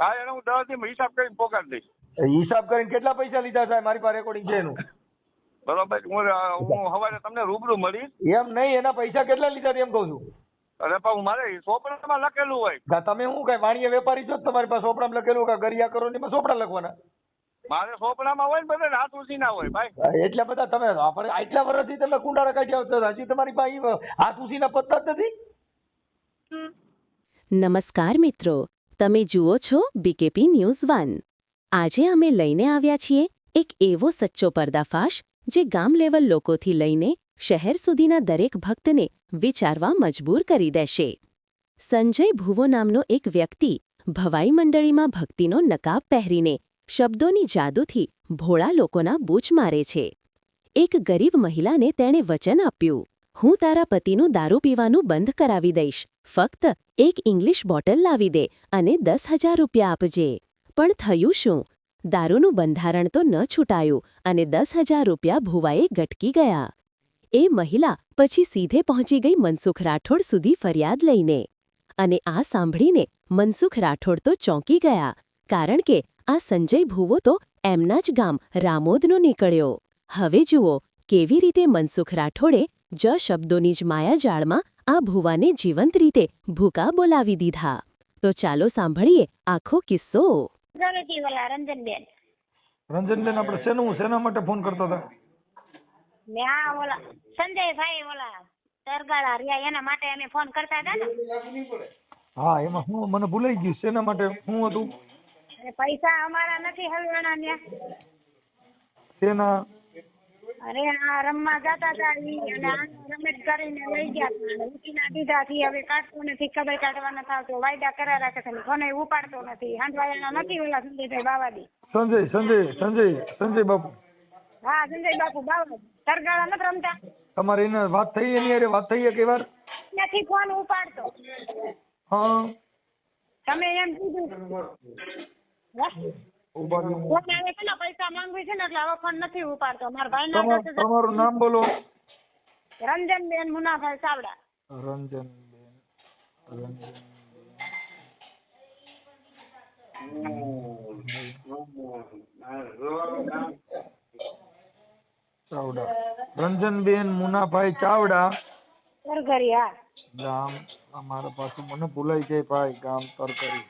હા એને હું દસ દી હિસાબ કરીને પોકાડી દઈશ. હિસાબ કરીને કેટલા પૈસા લીધા સાહેબ મારી પાસે રેકોર્ડિંગ છે એનું? બરોબર હું હું સવારે તમને રૂબરૂ મળીશ. એમ નહીં એના પૈસા કેટલા લીધા એમ કહું છું. અરે પણ મારે સોપડામાં લખેલું હોય. તમે શું કઈ વાણિયા વેપારી છો તમારી પાસે સોપડામાં લખેલું કે ગરિયા કરો ને સોપડા લખવાના? મારે સોપડામાં હોય ને બધા હાથ ઉસી ના હોય ભાઈ. એટલે બધા તમે આપણે આટલા વર્ષથી તમે કુંડાળા કાઢી આવતા હજી તમારી પાસે હાથ ઉસીના પત્તા જ નથી? નમસ્કાર મિત્રો તમે જુઓ છો બીકેપી ન્યૂઝ વન આજે અમે લઈને આવ્યા છીએ એક એવો સચ્ચો પર્દાફાશ જે ગામ લેવલ લોકોથી લઈને શહેર સુધીના દરેક ભક્તને વિચારવા મજબૂર કરી દેશે. સંજય ભુવો નામનો એક વ્યક્તિ ભવાઈ મંડળીમાં ભક્તિનો નકાબ પહેરીને શબ્દોની જાદુથી ભોળા લોકોના બૂચ મારે છે. એક ગરીબ મહિલાને તેણે વચન આપ્યું. હું તારા પતિનું દારૂ પીવાનું બંધ કરાવી દઈશ. ફક્ત એક ઇંગ્લિશ બોટલ લાવી દે અને દસ હજાર રૂપિયા આપજે. પણ થયું શું? દારૂનું બંધારણ તો ન છૂટાયું અને દસ હજાર રૂપિયા ભુવાએ ગટકી ગયા. એ મહિલા પછી સીધે પહોંચી ગઈ મનસુખ રાઠોડ સુધી ફરિયાદ લઈને. અને આ સાંભળીને મનસુખ રાઠોડ તો ચોંકી ગયા, કારણ કે આ સંજય ભુવો તો એમના જ ગામ રામોદનો નીકળ્યો. હવે જુઓ, કેવી રીતે મનસુખ રાઠોડે જ શબ્દોની જ માયાજાળમાં આ ભુવાને જીવંત રીતે ભૂકા બોલાવી દીધા. તો ચાલો સાંભળીએ આખો કિસ્સો. રંજનબેન. રંજનબેન આપણે શેનું શેના માટે ફોન કરતા હતા? ને આ ઓલા સંજયભાઈ ઓલા રહ્યા એના માટે અમે ફોન કરતા હતા ને. હા એમાં હું મને ભૂલાઈ ગયું શેના માટે શું હતું? પૈસા અમારા નથી હલવાના ત્યાં શેના? અરે આ રમવા જતા હતા ઈ અને આ રમત કરીને લઈ ગયા અને ઉઠીના દીધાથી હવે કાઢતો નથી ખબર કાઢવાનો થતો વાયદા કરા રાખે છે કોને ઉપાડતો નથી. હાંડવાયાના નથી ઓલા સંજયભાઈ બાવાડી સંજય સંજય સંજય સંજય બાપુ. હા સંજય બાપુ બાવા સરગાળા નથી રમતા? તમારે એને વાત થઈ એની અરે વાત થઈ એક વાર નથી ફોન ઉપાડતો? હા. તમે એમ કીધું. ફોન આવે છે ને પૈસા માંગવી છે ને એટલે હવે ફોન નથી ઉપાડતો. મારા ભાઈ ના તમારું નામ બોલો. રંજનબેન મુનાભાઈ ચાવડા. રંજનબેન. રંજન ચાવડા. રંજનબેન મુનાભાઈ ચાવડા. ગામ અમારા પાછું મને ભૂલાઈ જાય ભાઈ ગામ તરકરી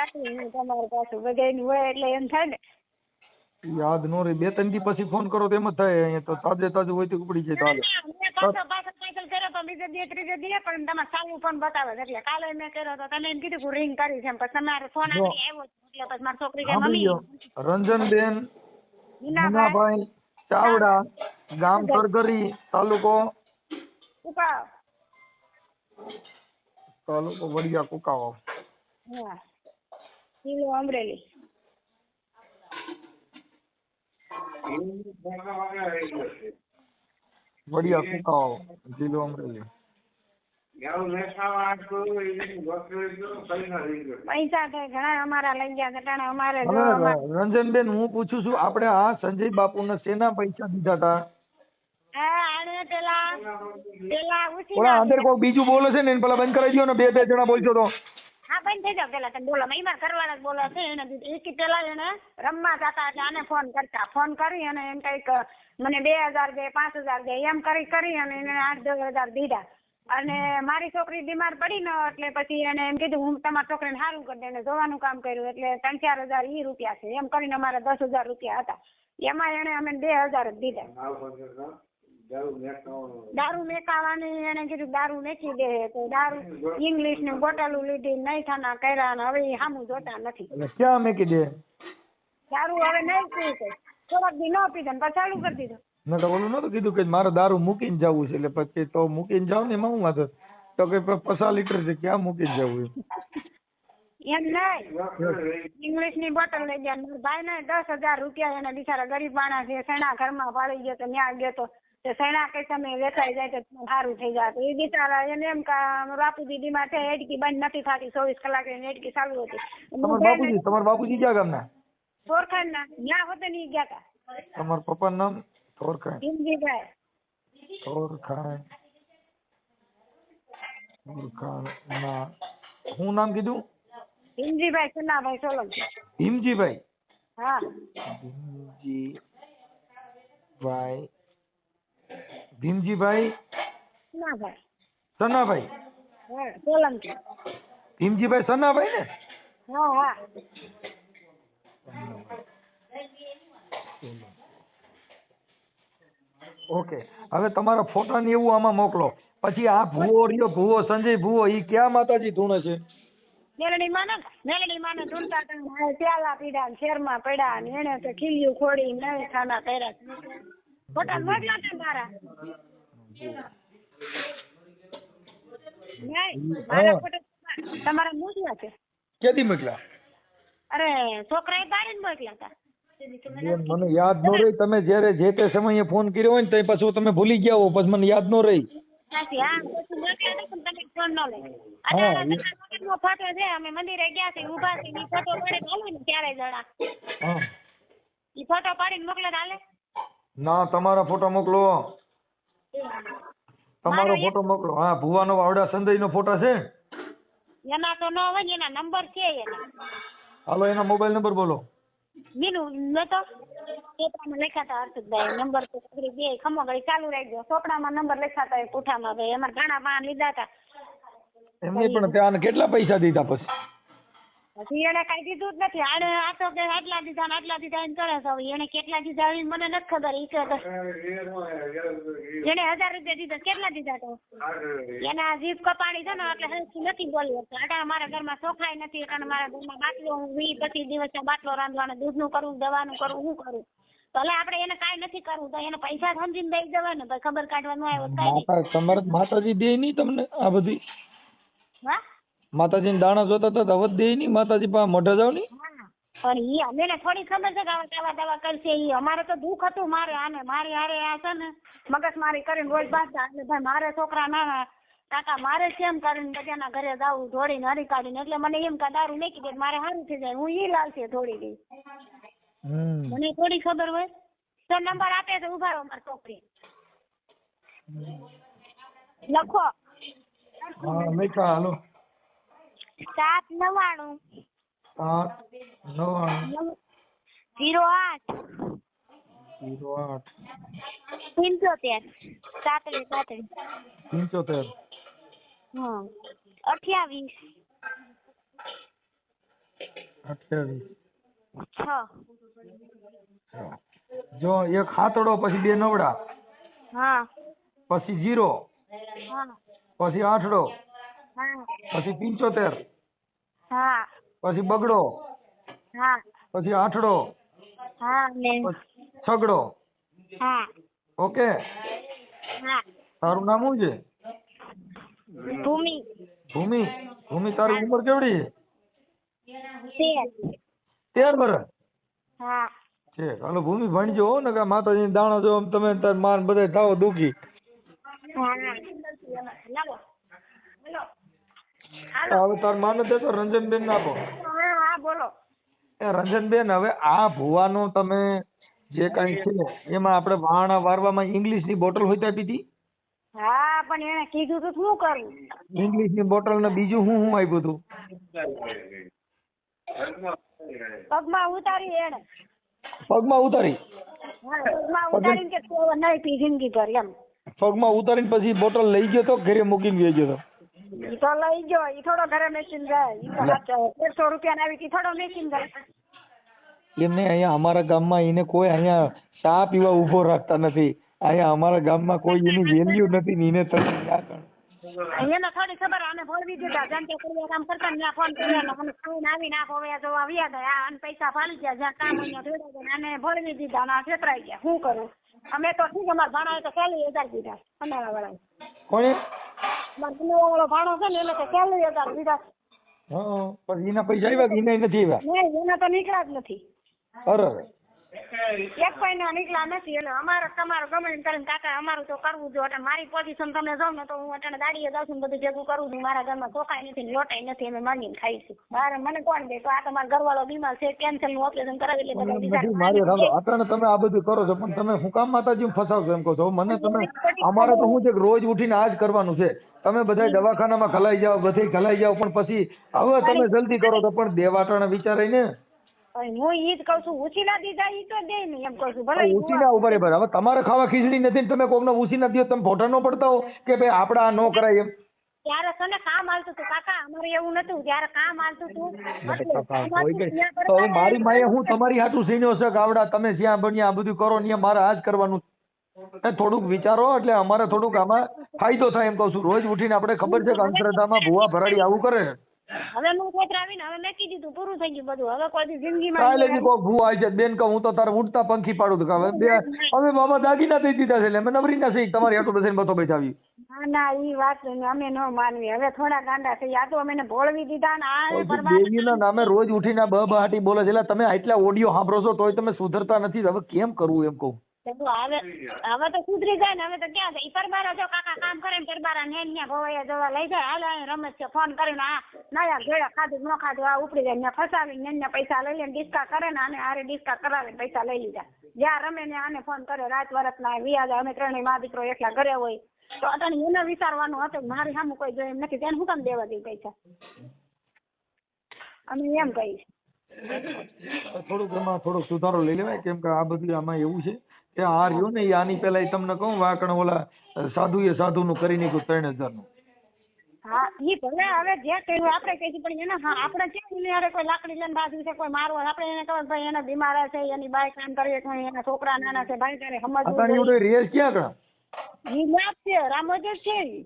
સાચું હું તમારી પાસે બધાયનું હોય એટલે એમ થાય ને યાદ નો રહી. બે ત્રણ દી પછી ફોન કરો તો એમ જ થાય અહીંયા તો તાજે તાજું હોય તો ઉપડી જાય તાજે મેં પાછો પાછો પાછળ કર્યો તો બીજે દી ત્રીજે દી પણ તમારે ચાલુ ફોન બતાવે છે. એટલે કાલે મેં કર્યો તો તમે એમ કીધું કે રિંગ કરી છે એમ. પછી તમારે ફોન જો. આગળ આવ્યો છે. એટલે પછી મારી છોકરી કે સાંભળી મમ્મી લો રંજનબેન મુનાભાઈ. મુનાભાઈ ચાવડા ગામ તરકરી તાલુકો? ઉપાવ તાલુકો વડિયા કુકાવા. હા. જિલ્લો અમરેલી વડિયા કુકાવા જિલ્લો અમરેલી રંજનબેન હું પૂછું છું આપણે આ સંજય બાપુ ને સેના પૈસા દીધા હતા? પેલા પેલા અંદર કોઈ બીજું બોલે છે ને પેલા બંધ કરાવી દો ને બે બે જણા બોલશો તો. હા, બંધ થઈ જાવ પેલા તમે. બોલો એમાં કરવાના જ બોલો છે, એને એક પેલા એને રમવા જતા એટલે આને ફોન કરતા. ફોન કરી અને એમ કંઈક, મને બે હજાર દે, પાંચ હજાર દે, એમ કરી કરી અને એને આઠ, દસ હજાર દીધા. અને મારી છોકરી બીમાર પડી ને એટલે પછી એને એમ કીધું, હું તમારી છોકરીને સારું કરી દે. જોવાનું કામ કર્યું, એટલે ત્રણ, ચાર હજાર ઈ રૂપિયા છે. એમ કરીને અમારા દસ હજાર રૂપિયા હતા. એમાં એને અમે બે હજાર જ દીધા. દારૂ મેકાવાની. એને કીધું દારૂ મેકી દે તો દારૂ ઇંગ્લિશની બોટલું લીધી નહીં થના કર્યા ને હવે સામું જોતા નથી. એટલે ક્યાં મેકી દે? દારૂ હવે નહીં પીવું થોડાક દી ન પીધા ને પછી ચાલુ કરી દીધું. મેં તો ઓલું નતું કીધું કે મારે દારૂ મૂકીને જવું છે એટલે પછી તો મૂકીને જાવ ને એમાં હું વાંધો? તો કે પસા પચાસ લીટર છે ક્યાં મૂકીને જવું એમ? નહીં. ઇંગ્લિશની બોટલ લઈ ગયા. મારા ભાઈ ને દસ હજાર રૂપિયા એને બિચારા ગરીબ માણસ છે ઘર ઘરમાં પાડી ગયો તો ન્યા ગયો તો તે સૈણા કઈ સમય વેચાઈ જાય તો સારું થઈ જાય તો એ બિચારા એને એમ કે બાપુજી બીમાર છે હેડકી બંધ નથી થતી ચોવીસ કલાક એની હેડકી ચાલુ હતી. તમારા બાપુજી તમારા બાપુજી ક્યાં ગામના? ચોરખાન. ના ન્યા હોતે ની ગયા હતા તમારા પપ્પાનું નામ? થોરખાણ હિન્દીભાઈ થોરખાણ થોરખાણ ના. શું નામ કીધું? હિમજીભાઈ સન્નાભાઈ સોલંકી. ભીમજીભાઈ હા. ભીમજીભાઈ? ભીમજીભાઈ ભાઈ સનાભાઈ? હા સોલંકી. ભીમજીભાઈ સનાભાઈ ને? હા હા. ઓકે હવે તમારા ફોટા ને એવું આમાં મોકલો. પછી આ ભૂવો રહ્યો ભૂવો સંજય ભૂવો ઈ ક્યાં માતાજી ધૂણે છે? મેલડી માને મેલડી માં ને ઢૂંઢતા ઢૂંઢતા પ્યાલા પીડા ને શેરમાં પડ્યા ને એને તો ખીલ્યું ખોડી નવી ખાના કર્યા. ફોટા મોકલા છે મારા. નહીં મારા ફોટા તમારા મોકલ્યા છે. કેદી મોકલ્યા અરે છોકરાએ પાડીને મોકલ્યા હતા મને યાદ ન રહી તમે જ્યારે જે તે સમયે ફોન કર્યો હોય ને તો પછી તમે ભૂલી ગયા હો પછી મને યાદ ન રહી. ને ન ફોટો છે અમે મંદિરે ગયા છે ઊભા ઈ ફોટો પાડીને ને મોકલે હાલે. ના તમારા ફોટો મોકલો. તમારો ફોટો મોકલો. હા ભુવાનો વાવડા સંજયનો ફોટા છે. એના તો ન હોય ને એના નંબર છે એના. હાલો એના મોબાઈલ નંબર બોલો. બીનું તો પેપરમાં લખાતા હર્ષદભાઈ નંબર તો પકડી બે ખમો ગળી ચાલુ રાખજો. ચોપડામાં નંબર લખાતા હોય પૂઠામાં. ભાઈ અમારે ઘણા પાન લીધા હતા. એમને પણ ત્યાં કેટલા પૈસા દીધા પછી? પછી એને કઈ દીધું જ નથી. આને આ તો કે આટલા દીધા ને આટલા દીધા એમ કરે છે. હવે એને કેટલા દીધા એ મને નથી ખબર ઈ કે તો- એને હજાર રૂપિયા દીધા કેટલા દીધા તો? એના જીભ કપાણી છે ને એટલે હરખી નથી બોલી શકતો અટાણે મારા ઘરમાં ચોખાઈ નથી. એટલે મારા ઘરમાં બાટલો હું વી પચીસ દિવસ બાટલો રાંધવાનો દૂધનું કરું દવાનું કરું હું કરું. તો એટલે આપણે એને કાંઈ નથી કરવું. તો એને પૈસા સમજીને દઈ દેવા ને ભાઈ ખબર કાઢવાનું આવ્યો તમારે માતાજી દે નહીં તમને આ બધી. હા? માતાજીને દાણા જોતા તો હવે દે નહીં માતાજી પાસે મોઢે જાવ નહીં? પણ ઈ અમને થોડી ખબર છે કે આવા દવા દવા કરશે ઈ. અમારે તો દુઃખ હતું મારે આને મારી હારે આ છે ને મગજ મારી કરીને રોજ બાંધતા. એટલે ભાઈ મારે છોકરા ના કાકા મારે કેમ કરીને બધાના ઘરે જાવું દોડીને હરી કાઢીને. એટલે મને એમ કે દારૂ નાખી દે મારે સારું થઈ જાય. હું ઈ લાલશે થોડી દી હમ. મને થોડી ખબર હોય. તો નંબર આપે તો ઊભા રહો મારી છોકરી. લખો. હા લખ્યા હાલો. સાત નવ્વાણું સાત નવ્વાણું જીરો આઠ જીરો આઠ પંચોતેર સાતડી સાતડી પંચોતેર હમ અઠ્યાવીસ અઠ્યાવીસ છ જો એક હાથડો પછી બે નવડા હા પછી જીરો હા પછી આઠડો હા પછી પંચોતેર. હા. પછી બગડો. હા. પછી આઠડો. હા ને. પછી છગડો. હા. ઓકે? હા. તારું નામ શું છે? ભૂમિ. ભૂમિ. ભૂમિ તારી ઉંમર કેવડી? છે તેર. તેર વર્ષ હા. છે હાલો ભૂમિ ભણજો હો ને કે માતાજીની દાણા જો આમ તમે તાર માન બધા થાવ દુખી. હા. લાવો. બોલો હાલો હવે તાર માને તો રંજનબેન ને આપો. હા હા બોલો. એ રંજનબેન હવે આ ભુવાનો તમે જે કઈ છે એમાં આપણે વાણા વારવામાં ઇંગ્લિશની બોટલ હોય આપી પીધી હા પણ એને કીધું તો શું કરું? ઇંગ્લિશની બોટલ ને બીજું હું હું આપ્યું હતું પગમાં ઉતારી એને પગમાં ઉતારી? પગમાં ઉતારીને કે તું નહીં પી જિંદગી ભર એમ. પગમાં ઉતારીને પછી બોટલ લઈ ગયો તો ઘરે મૂકીને ગયો તો? ઈ તો લઈ ગયો ઈ થોડો ઘરે મેકીને જાય. ઈ તો તેરસો રૂપિયા આવી ઈ થોડો મેકીને જાય. એમને અહીંયા અમારા ગામમાં એને કોઈ અહીંયા ચા પીવા ઊભો રાખતા નથી. અહીંયા અમારા ગામમાં કોઈ એની વેલ્યુ નથી ને એને તમે ક્યાં કણ એને થોડી ખબર આને ભોળવી દીધા. જેમ કે કોઈ કામ કરતા ને ફોન કર્યો મને ફોન આવી ના હવે જોવા વ્યા ગયા આને પૈસા ફાલી ગયા જ્યાં કામ અહીંયા થોડા ગયા આને ભોળવી દીધા અને આ છેતરાઈ ગયા. શું કરું? અમે તો ઠીક અમારા ભાણાએ તો ચાલી હજાર દીધા અમારા વાળા કોણે? વાળો ભાણો છે ને એને તો ચાલી હજાર દીધા હા પછી એના પૈસા આવ્યા કે એના નથી આવ્યા? નહીં એના તો નીકળ્યા જ નથી. અરે એક પૈસા નીકળ્યા નથી એટલે અમારે તમારે ગમે એમ કરીને કાકા અમારું તો કરવું જોઈએ એટલે મારી પોઝિશન તમે જાવ ને તો હું અટાણે દાડીએ જાઉં છું બધું ભેગું કરું છું મારા ઘરમાં ચોખાઈ નથી લોટાઈ નથી અમે માંગીને ખાઈશું મારે મને કોણ દે? તો આ તમારો ઘરવાળો બીમાર છે કેન્સરનું ઓપરેશન કરાવી એટલે બધા મારી અટાણે તમે આ બધું કરો છો પણ તમે હું કામ માતાજી ફસાવશો એમ કહો છો? મને તમે અમારે તો હું છે રોજ ઉઠીને આ જ કરવાનું છે. તમે બધા દવાખાનામાં ખલાઈ જાઓ બધે ખલાઈ જાઓ પણ પછી હવે તમે જલ્દી કરો તો પણ દેવા અટાણે વિચારાય ને. હું ઈ જ કહું છું ઉછીના દીધા ઈ તો દે નહીં એમ કહું છું ભલે ઉછીના ઉપર ઊભા રે ભાઈ હવે તમારે ખાવા ખીચડી નથી ને તમે કોકનો ઉસીના દ્યો તમે ફોટા નો પડતા હો કે ભાઈ આપડા આ ન કરાય એમ. ત્યારે તને કામ હાલતું હતું કાકા અમારે એવું નતું જ્યારે કામ હાલતું હતું તો મારી માએ હું તમારી હાટું સીન્યો છે ગાવડા આવડા તમે જ્યાં બન્યા આ બધું કરો ને મારે આ જ કરવાનું. થોડુંક વિચારો એટલે અમારે થોડુંક આમાં ફાયદો થાય એમ કહું છું. રોજ ઉઠીને આપણે ખબર છે કે અંધશ્રદ્ધામાં ભૂવા ભરાડી આવું કરે હવે હું છોતરાવીને હવે મેં કીધું તું પૂરું થઈ ગયું બધું. હવે કોઈ જિંદગીમાં કાલે બી કોક ભૂ આવી છે બેન કહું હું તો તારે ઉડતા પંખી પાડું તો હવે હવે બાબા દાગીના દઈ દીધા છે એટલે અમે નવરી ના થઈ તમારી આટલું બેસીને બતો બેઠાવી ના ના ઈ વાત અમે ન માનવી. હવે થોડા ગાંડા થઈ આ તો અમે ભોળવી દીધા ને આ દેવીના નામે રોજ ઉઠીને બ બહાટી બોલે છે. એટલે તમે આટલા ઓડિયો સાંભળો છો તોય તમે સુધરતા નથી. હવે કેમ કરવું એમ કહું? હવે તો સુધરી જાય ને, હવે તો ક્યાં જાય? પરબારા જો કાકા કામ કરે ને, પરબારા ને ત્યાં ભવાયા જવા લઈ જાય. હાલ, અહીં રમેશ છે, ફોન કરીને આ નયા ઘેડા ખાધું ન ખાધું, આ ઉપડી જાય. ને ફસાવીને ને પૈસા લઈ લઈને ડિસ્કા કરે ને, આને આરે ડિસ્કા કરાવીને પૈસા લઈ લીધા. જ્યાં રમે ને આને ફોન કર્યો, રાત વરત ના વ્યાજ અમે ત્રણેય મા દીકરો એકલા ઘરે હોય. તો અટાણે એને વિચારવાનું હતું, મારી સામે કોઈ જોઈ નથી. તેને હું કામ દેવા દઈ પૈસા? અમે એમ કહીશ. થોડુંક એમાં થોડોક સુધારો લઈ લેવાય, કેમ કે આ બધું આમાં એવું છે કે આ રહ્યું ને એ આની પહેલા તમને કહું વાકણ ઓલા સાધુ નું કરી નાખ્યું ત્રણ હજારનું. હા ઈ ભલે હવે જે કહ્યું આપણે કહીશું પણ એને હા આપણે કેમ એને કોઈ લાકડી લઈને બાજુ છે કોઈ મારવા આપણે એને કહો ભાઈ એને બીમાર છે એની બાઈ કામ કરીએ એના છોકરા નાના છે ભાઈ તારે સમજવું અત્યારે જોઈએ. રેસ ક્યાં કણા ઈ લાભ છે રામોજર છે ઈ.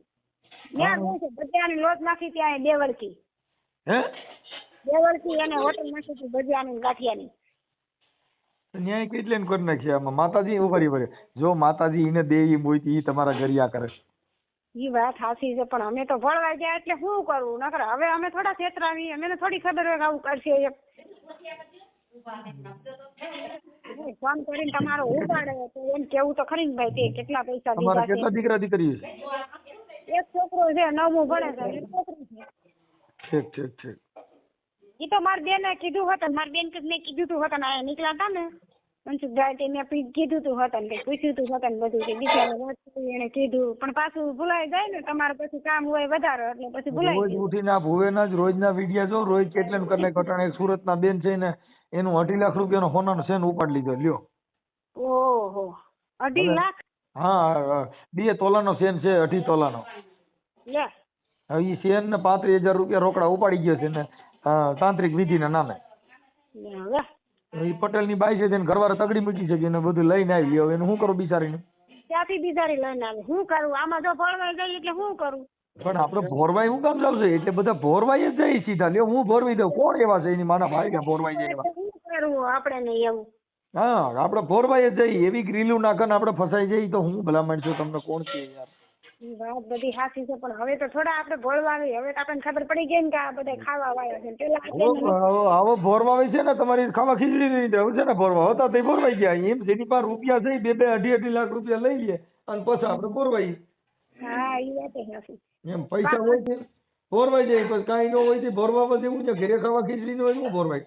ત્યાં રહે છે ભજીયાની લોટ નાખી ત્યાં એ દેવળકી. હે? દેવળકી એને હોટલ નાખી હતી ભજીયાની ગાંઠિયાની ન્યાય કેટલે ને કરી નાખીએ આમાં. માતાજી ઊભા રહી ઊભા જો માતાજી એને દેવી મોઈતી ઈ તમારા ગરિયા કરે. ઈ વાત સાચી છે પણ અમે તો ભણવા ગયા એટલે શું કરવું? નકર હવે અમે થોડા છેતરાવી અમે થોડી ખબર હોય કે આવું કરશે એમ ફોન કરીને તમારો ઉપાડે તો એમ કેવું તો ખરી ને ભાઈ તે કેટલા પૈસા દીધા કેટલા દીકરા દીકરીઓ છે છે? એક છોકરો છે નવમું ભણે છે. એક છોકરી છે. ઠીક ઠીક ઠીક. ઈ તો મારી બેને કીધું હતું મારી બેન મેં કીધું તું હતું અહીંયા નીકળ્યા હતા ને? મનસુખભાઈ તે મેં કીધું તું હતું કે પૂછ્યું તું હતું બધું કે વાત એને કીધું. પણ પાછું ભૂલાઈ જાય ને તમારે પછી કામ હોય વધારે એટલે પછી ભૂલાઈ રોજ ઉઠીને ભુવેના જ રોજના વિડિયા જો રોજ કેટલે ને કેટલે એક સુરતના બેન છે ને એનું અઢી લાખ રૂપિયાનો સોનાનો સેન ઉપાડી લીધો લ્યો. ઓહો અઢી લાખ? હા બે તોલાનો સેન છે અઢી તોલાનો. લે. હવે એ સેન ને પાંત્રીસ હજાર રૂપિયા રોકડા ઉપાડી ગયો છે ને તાંત્રિક વિધિના નામે. એ પટેલની બાઈ છે તેને ઘરવાળા તગડી મૂકી છે એને બધું લઈને આવી. હવે એને શું કરું બિચારીને? ત્યાંથી બિચારી લઈને આવે? શું કરું? આમાં જો ભળવાઈ જાય એટલે શું કરું? પણ આપણે ભોરવાઈ હું કામ જાવ છે એટલે બધા ભોરવાઈ જ જાય સીધા. લ્યો હું ભોરવી દઉં? કોણ એવા છે? એની માના ભાઈ કે ભોરવાઈ જાય એવા? શું કરવું? આપણે ને એવું. હા આપણે ભોરવાઈ જ જઈએ. એવી ગ્રીલું નાખે આપડે આપણે ફસાઈ જઈએ તો હું ભલામણ છું તમને કોણ છે યાર? વાત બધી સાચી છે પણ હવે તો થોડા આપણે ભોળવા આવી. હવે તો આપણને ખબર પડી ગઈ ને કે આ બધા ખાવા વાળા છે. પેલા હવે ભોરવા હવે છે ને તમારી ખાવા ખીચડી નહીં દે છે ને ભોરવા. હતા તે ભોરવાઈ ગયા એમ જેની પાસે રૂપિયા છે બે બે અઢી અઢી લાખ રૂપિયા લઈ લે અને પછી આપણે ભોરવાઈ. હા એ વાત સાચી. એમ પૈસા હોય છે. ભોરવાઈ જાય પછી કાંઈ ન હોય તે ભોરવા પછી એવું છે ઘરે ખાવા ખીચડી ન હોય એવું ભોરવાઈ.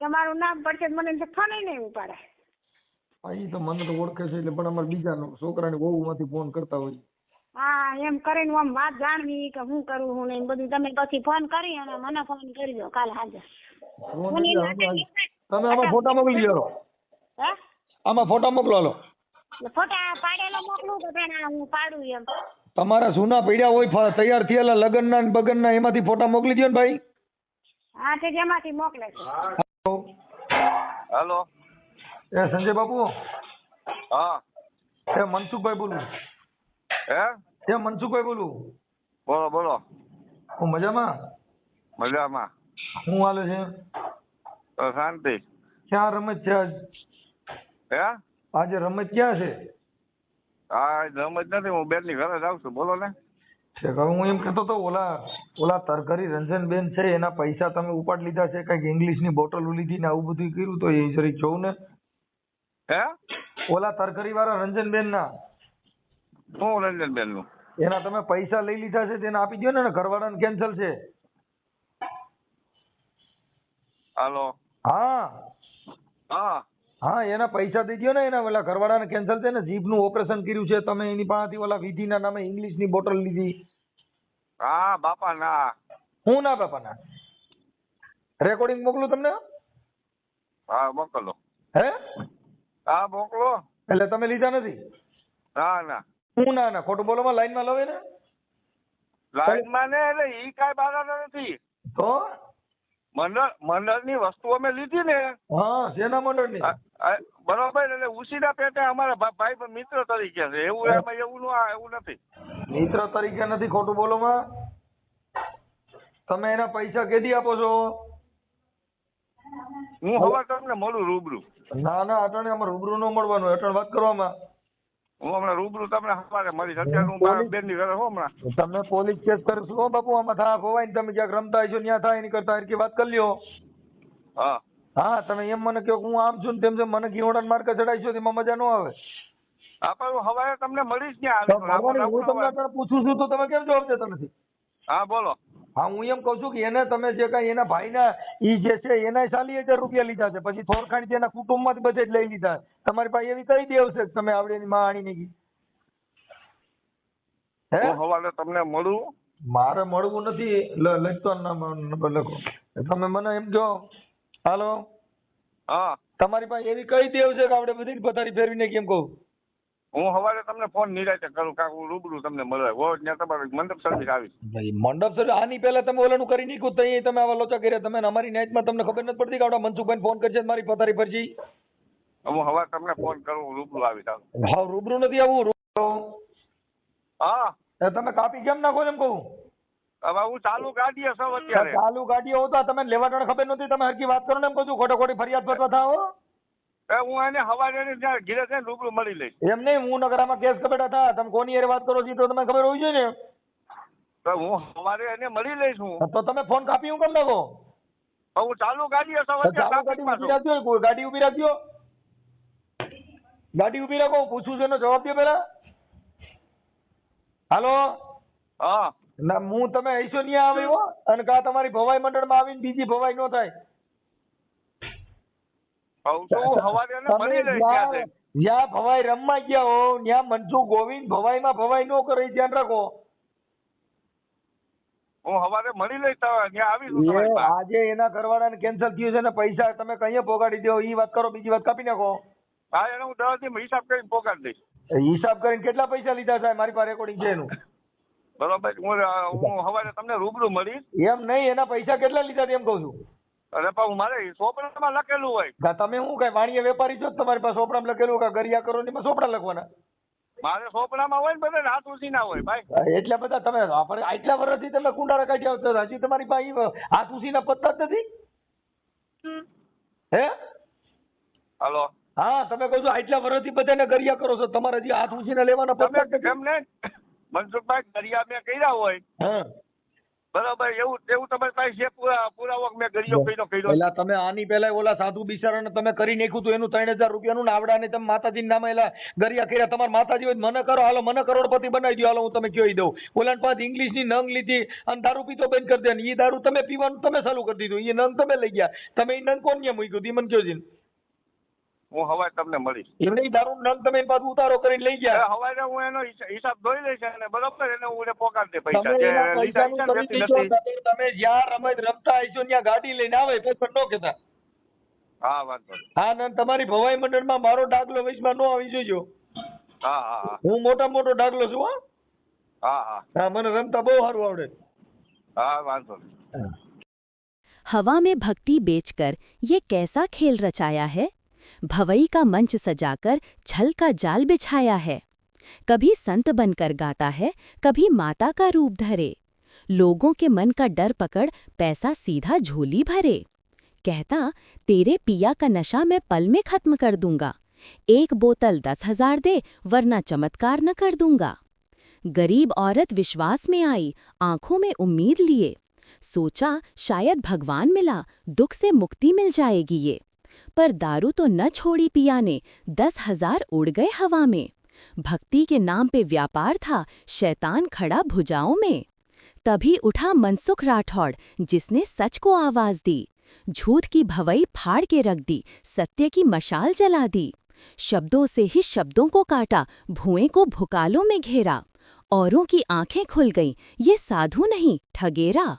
તમારું નામ પડશે મને ફોન નહીં ઉપાડે. પાડે ઈ તો મને તો ઓળખે છે એટલે પણ અમારા બીજા છોકરાની વહુમાંથી ફોન કરતા હોય. હા એમ કરીને આમ વાત જાણવી કે હું કરું હું નહીં બધું. તમે પછી ફોન કરી અને મને ફોન કરજો કાલ હાજર. તમે આમાં ફોટા મોકલી દો. હે? આમાં ફોટા મોકલો હાલો ફોટા પાડેલો મોકલું કે પેલા હું પાડું એમ. તમારા જૂના પડ્યા હોય તૈયાર થયેલા લગ્નના ને બગનના એમાંથી ફોટા મોકલી દો ને ભાઈ. હા તે જેમાંથી મોકલે છે. હાલો. એ સંજય બાપુ? હા. એ મનસુખભાઈ બોલું હે? મનસુખ મનસુખભાઈ બોલું. બોલો બોલો. હું મજામાં? મજામાં. શું હાલે છે? શાંતિ. ક્યાં રમત છે આજ? હે? આજે રમત ક્યાં છે? હા રમત નથી હું બેનની ઘરે જાઉં છું. બોલો ને. છે હવે હું એમ કહેતો તો ઓલા ઓલા તરકરી રંજનબેન છે એના પૈસા તમે ઉપાડ લીધા છે કંઈક ઇંગ્લિશની બોટલ લીધી ને આવું બધું કર્યું તો એ જરીક જોઉં ને. હે? ઓલા તરકરી વાળા રંજનબેન ના હું રંજનબેનનું એના તમે પૈસા લઈ લીધા છે તેને આપી દો ને ઘરવાળાને કેન્સલ છે. હાલો. હા. હા. હા એના પૈસા દઈ દો ને એના ઓલા ઘરવાળાને કેન્સલ છે ને જીભનું ઓપરેશન કર્યું છે તમે એની પાસેથી ઓલા વિધિના નામે ઇંગ્લિશની બોટલ લીધી. હા બાપા ના હું ના બાપા ના રેકોર્ડિંગ મોકલું તમને? હા મોકલો. હે? હા મોકલો. એટલે તમે લીધા નથી? ના ના. હું ના ના ખોટું બોલોમાં લાઈનમાં લવે ને. લાઈનમાં ને એટલે ઈ કાઈ બાધા નથી. તો? મંડળ મંડળની વસ્તુ અમે લીધી ને. હા સેના મંડળની? બરોબર એટલે ઉસીના પેટે અમારા ભાઈ મિત્ર તરીકે છે. એવું એમાં એવું નો એવું નથી. મિત્ર તરીકે નથી ખોટું બોલોમાં તમે એના પૈસા કેદી આપો છો? હું હવે તમને મળું રૂબરૂ. ના ના અટાણે અમારે રૂબરૂ ન મળવાનું અટાણે વાત કરવામાં હું હમણાં રૂબરૂ તમને સવારે મળીશ. અત્યારે હું મારા બેનની ઘરે હો હમણાં. તમે પોલીસ કેસ કરશો હો બાપુ આમાં થા ખોવાય ને તમે ક્યાંક રમતા હશો ત્યાં થાય એની કરતા હરકી વાત કરી લ્યો. હા. હા તમે એમ મને કહો કે હું આમ છું ને તેમ છે મને ઘીવડાને માર્કે ચડાવીશો તેમાં મજા ન આવે. હા પણ હું સવારે તમને મળીશ તો હું તમને પૂછું છું તો તમે કેમ જવાબ દેતા નથી? હા બોલો. હા હું એમ કહું છું કે એને તમે જે કાંઈ એના ભાઈના ઈ જે છે એના ચાલી હજાર રૂપિયા લીધા છે. પછી થોરખાણી એના કુટુંબમાંથી બધે જ લઈ લીધા. તમારી પાસે એવી કઈ દેવ છે તમે આવડે એની માં આણી નહીં હે? હવાલે તમને મળું. મારે મળવું નથી. લખતો લખો. તમે મને એમ કહો. હાલો? હા. તમારી પાસે એવી કઈ દેવ છે કે આપણે બધી પથારી ફેરવીને કેમ કહું? હું સવારે તમને ફોન નિરાતે કરું કાંક હું રૂબરૂ તમને મળવા હો ત્યાં તમારી મંડપ સર્વિસ આવી ભાઈ મંડપ સર્વિસ આની પહેલા તમે ઓલાનું કરી નીકળું તો તમે આવા લોચા કર્યા. તમે અમારી નાઈટમાં તમને ખબર નથી પડતી કે આપણા મનસુખભાઈ ફોન કરશે મારી પથારી પર હું હવા તમને ફોન કરું રૂબરૂ આવી હાલો. હા રૂબરૂ નથી આવું રૂબરૂ. હા. તમે કાપી કેમ નાખો એમ કહું? હવે હું ચાલુ ગાડીએ સૌ અત્યારે. ચાલુ ગાડીઓ હોતા તમે લેવા ખબર નથી તમે હરકી વાત કરો ને એમ કહું ખોટો ખોટી ફરિયાદ પતવા થાઓ. હું એને એને ત્યાં ઘીરે થઈને રૂબરૂ મળી લઈશ. એમ નહીં હું નગરામાં કેસ કપેટા હતા તમે કોની હારે વાત કરો છો તો તમને ખબર હોવી જોઈએ ને. તો હું સવારે એને મળી લઈશ હું. તો તમે ફોન કાપી હું કેમ નાખો? હું ચાલુ ગાડી ચાલુ ગાડી ઊભી માં રાખજો ગાડી ઊભી રાખજો. ગાડી ઊભી રાખો પૂછું છું એનો જવાબ દો પેલા હાલો? હા. ના હું તમે અહીંસો નહીં આવ્યો અને કા તમારી ભવાઈ મંડળમાં આવીને બીજી ભવાઈ ન થાય કહું છું હું સવારે એને તમે મળી લઈશ ત્યાં જ્યાં ભવાઈ રમવા ગયા હો ત્યાં મનસુ ગોવિંદ ભવાઈમાં ભવાઈ નો કરે ધ્યાન રાખો. હું હવારે મળી લઈશ પાસે. આજે એના ઘરવાળાને કેન્સલ થયું છે ને પૈસા તમે કઈ પોગાડી દો ઈ વાત કરો બીજી વાત કાપી નાખો. હા એને હું દસ દી હિસાબ કરીને પોકાડી દઈશ. હિસાબ કરીને કેટલા પૈસા લીધા સાહેબ? મારી પાસે રેકોર્ડિંગ છે એનું. બરોબર હું હું સવારે તમને રૂબરૂ મળીશ. એમ નહીં એના પૈસા કેટલા લીધા એમ કહું છું. અને પણ મારે સોપડામાં લખેલું હોય. તમે હું કઈ વાણિયા વેપારી છો? તમારી પાસે સોપડામાં લખેલું કા ગરિયા કરો ને સોપડા લખવાના? મારે સોપડામાં હોય ને બધા હાથ ઉસી ના હોય ભાઈ. એટલા બધા તમે આપણે આટલા વર્ષથી તમે કુંડાળા કાઢ્યા આવતા હજી તમારી પાસે હાથ ઉસીના પત્તા જ નથી? હે? હાલો. હા તમે કહો છો આટલા વર્ષથી બધાને ગરિયા કરો છો. તમારે હજી હાથ ઉસીને લેવાના પત્તા જ તમે નથી? કેમ ને? મનસુખભાઈ ગરિયા મેં કર્યા હોય. હા. બરોબર એવું એવું તમારી પાસે છે? પૂરા પુરાવો મેં ગરિયો કર્યો કર્યો પેલા તમે આની પહેલા ઓલા સાધુ બિચારાને તમે કરી નાખ્યું હતું એનું ત્રણ હજાર રૂપિયાનું નાવડા ને તમે માતાજી નામે એલા ગરિયા કર્યા. તમારા માતાજી હોય મને કરો હાલો મને કરોડપતિ બનાવી દો હાલો હું તમે કહી દઉં. ઓલા પાસે ઇંગ્લિશની નંગ લીધી અને દારૂ પીતો બંધ કરી દે. ને એ દારૂ તમે પીવાનું તમે ચાલુ કરી દીધું. એ નંગ તમે લઈ ગયા. તમે એ નંગ કોણ મૂક્યું? ઈ મને કહો છે હું હવાય તમને મળીશ. એમને દારૂ નંગ તમે પાછું ઉતારો કરીને લઈ ગયા. હવાય હું એનો હિસાબ ધોઈ લઈશ અને બરોબર એને હું પોકાર દે પૈસા. તમે જ્યાં રમત રમતા આવીશો ત્યાં ગાડી લઈને આવે પછી નો કેતા હા વાંધો હા ના તમારી ભવાઈ મંડળમાં મારો ડાગલો વૈશમાં નો આવી જોજો. હા હા હું. મોટા મોટો ડાગલો છું હા. હા હા. હા મને રમતા બહુ સારું આવડે. હા વાંધો હવા મેં ભક્તિ બેચકર યે કૈસા ખેલ રચાયા હૈ? भवई का मंच सजाकर छल का जाल बिछाया है। कभी संत बनकर गाता है, कभी माता का रूप धरे। लोगों के मन का डर पकड़ पैसा सीधा झोली भरे। कहता, तेरे पिया का नशा मैं पल में खत्म कर दूँगा। एक बोतल दस हज़ार दे, वरना चमत्कार न कर दूँगा। गरीब औरत विश्वास में आई, आँखों में उम्मीद लिए। सोचा शायद भगवान मिला, दुख से मुक्ति मिल जाएगी ये। पर दारू तो न छोड़ी पिया ने दस हज़ार उड़ गए हवा में। भक्ति के नाम पे व्यापार था, शैतान खड़ा भुजाओं में। तभी उठा मनसुख राठौड़, जिसने सच को आवाज़ दी। झूठ की भवई फाड़ के रख दी, सत्य की मशाल जला दी। शब्दों से ही शब्दों को काटा, भुएँ को भुकालों में घेरा। औरों की आँखें खुल गईं, ये साधु नहीं, ठगेरा।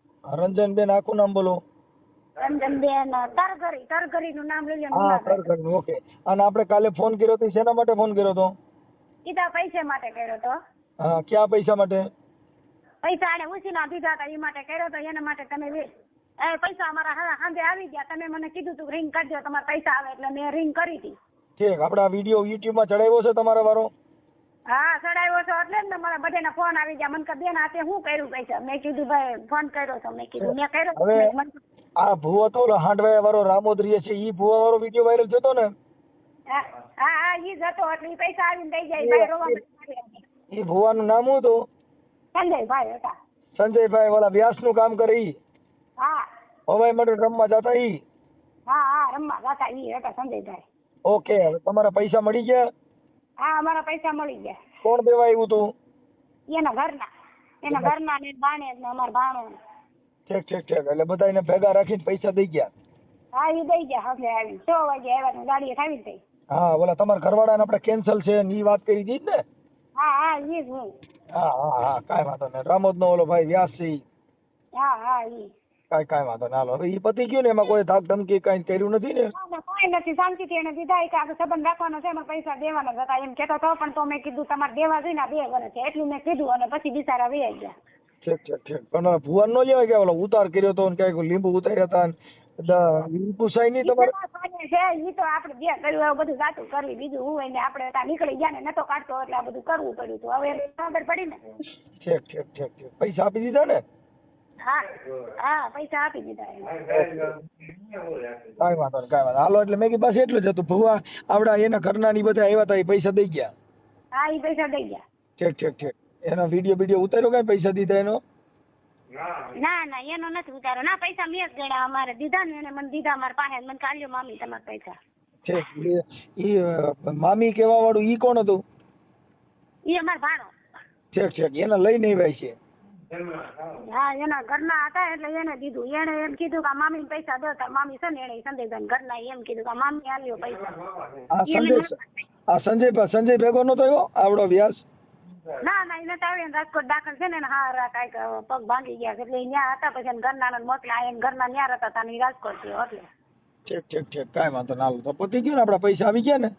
રંજનબેન આખું નામ બોલો. રંજનબેન તરઘરી તરઘરી નું નામ લઈ હા ખરેખર ઓકે. અને આપણે કાલે ફોન કર્યો તો શેના માટે ફોન કર્યો તો? કીધા પૈસા માટે કર્યો તો. હા ક્યાં પૈસા માટે? પૈસા આને ઉછીના દીધા હતા એ માટે કર્યો તો એના માટે તમે એ પૈસા અમારા હા સાંજે આવી ગયા. તમે મને કીધું તું રિંગ કરજો તમારા પૈસા આવે એટલે મેં રિંગ કરી હતી ઠીક આપણે આ વીડિયો યુટ્યુબમાં ચડાવ્યો છે તમારા વારો? હા ચડાવ્યો છો એટલે ને મારા બધાના ફોન આવી ગયા. મને કે બેન આ તે હું કર્યું છે? મેં કીધું ભાઈ ફોન કર્યો તો મેં કીધું મેં કર્યો હવે- આ ભૂવો તો ઓલો હાંડવાયા વાળો રામોદરીએ છે ઈ ભૂવા વાળો વીડિયો વાયરલ થયો ને? હા હા ઈ જતો એટલે ઈ પૈસા આવીને દઈ જાય ભાઈ રોવા. ઈ ભૂવાનું નામ શું હતું? સંજયભાઈ હતા. સંજયભાઈ ઓલા વ્યાસનું કામ કરે ઈ? હા. હવાઈ મંડળ રમવા જતા ઈ? હા હા રમવા જતા ઈ હતા સંજયભાઈ. ઓકે હવે તમારા પૈસા મળી ગયા? હા અમારા પૈસા મળી ગયા. કોણ દેવા આવ્યું તું? એના ઘરના. એના ઘરના ને બાણે ને અમારા ભાણો ઠીક ઠીક ઠીક. એટલે બધાને ભેગા રાખીને પૈસા દઈ ગયા. હા એ દઈ ગયા હવે આવી છ વાગે આવ્યા ને ગાડી ખાવી થઈ. હા ઓલા તમારા ઘરવાળાને આપણે કેન્સલ છે ને ઈ વાત કરી દીધી ને? હા હા ઈ જ હું. હા હા હા કાંઈ વાંધો નહીં. રામોદનો ઓલો ભાઈ વ્યાસ હા હા ઈ. કાંઈ કાંઈ વાંધો ના લો. ઈ પતી ગયું ને એમાં કોઈ ધાક ધમકી કાંઈ કર્યું નથી ને? કોઈ નથી. શાંતિથી એને દીધા. કે આપણે સંબંધ રાખવાનો છે એમાં પૈસા દેવાના હતા. એમ કહેતો હતો પણ તો મેં કીધું તમારે દેવા જોઈએ બે વર્ષ છે. એટલું મેં કીધું અને પછી બિચારા વહી ગયા. ઠીક ઠીક ઠીક. પણ ભુવન નો લેવાય કે ઓલો ઉતાર કર્યો તો ક્યાંક લીંબુ ઉતાર્યા હતા પૂછાય નહીં તમારે? તો છે. આપણે જે કર્યું એવું બધું સાચું કરવી. બીજું હું એને આપણે ત્યાં નીકળી ગયા ને નતો કાઢતો એટલે આ બધું કરવું પડ્યું હતું. હવે ખબર પડી ને. ઠીક ઠીક ઠીક ઠીક. પૈસા આપી દીધા ને? હા હા પૈસા આપી દીધા કાંઈ વાંધો નહીં કાંઈ વાંધો હાલો એટલે મેં કીધું બસ એટલું જ હતું. ભુવા આવડા એના ઘરના ની બધા આવ્યા હતા એ પૈસા દઈ ગયા. હા એ પૈસા દઈ ગયા. ઠીક ઠીક ઠીક. એનો વીડિયો વીડિયો ઉતાર્યો કાંઈ પૈસા દીધા એનો? ના ના એનો નથી ઉતાર્યો. ના પૈસા મેં જ ગણ્યા. અમારે દીધા ને એને મને દીધા મારા પાસે મને કાલ્યો મામી તમારા પૈસા. ઠીક ઈ મામી કેવા વાળું ઈ કોણ હતું? ઈ અમાર ભાણો. ઠીક ઠીક એને લઈને આવ્યા છે. હા. એના ઘરના હતા એટલે એને દીધું. એને એમ કીધું કે મામી પૈસા દો તાર મામી છે ને એને સંજયભાઈ ઘરના એમ કીધું કે મામી આલ્યો પૈસા. આ સંજય સંજય સંજય ભેગો નતો આવ્યો? આવડો વ્યાસ? ના ના એને તાવે રાજકોટ દાખલ છે ને હા હા કાંઈક પગ ભાંગી ગયા છે. એટલે ન્યા હતા પછી એને ઘરના ને મોકલા. એને ઘરના ન્યા હતા તાની રાજકોટથી એટલે. ઠીક ઠીક ઠીક. કાંઈ વાંધો ના તો પતી ગયો ને આપડા પૈસા આવી ગયા ને?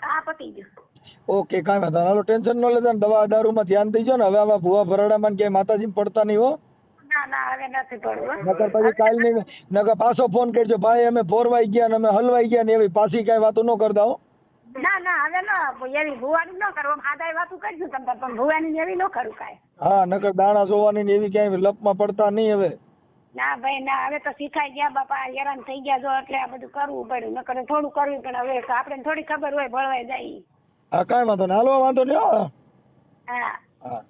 હા પતી ગયું. ઓકે કાંઈ વાંધો હાલો ટેન્શન ન લેતા ને દવા દારૂમાં ધ્યાન દઈજો ને. હવે આવા ભૂવા ભરાડામાં ને ક્યાંય માતાજી પડતા નહીં હો. ના ના હવે નથી પડવું. નકર પછી કાલ નહીં નકર પાછો ફોન કરજો. ભાઈ અમે ફોરવાઈ ગયા ને અમે હલવાઈ ગયા ને એવી પાછી કાંઈ વાતો ન કરતા હો. ના ના હવે ન એવી ભુવાની ન કરવું આદાય વાતું કરશું તમે પણ ભુવાની એવી ન કરું કાંઈ. હા નકર દાણા જોવાની ને એવી ક્યાંય લપમાં પડતા નહીં હવે. ના ભાઈ ના હવે તો શીખાઈ ગયા બાપા હેરાન થઈ ગયા જો એટલે આ બધું કરવું પડ્યું. નકર થોડું કરવું પણ હવે આપણે થોડી ખબર હોય ભળવાઈ જાય હા કાંઈ વાંધો નહીં. હાલો વાંધો નહીં હો. હા. હા.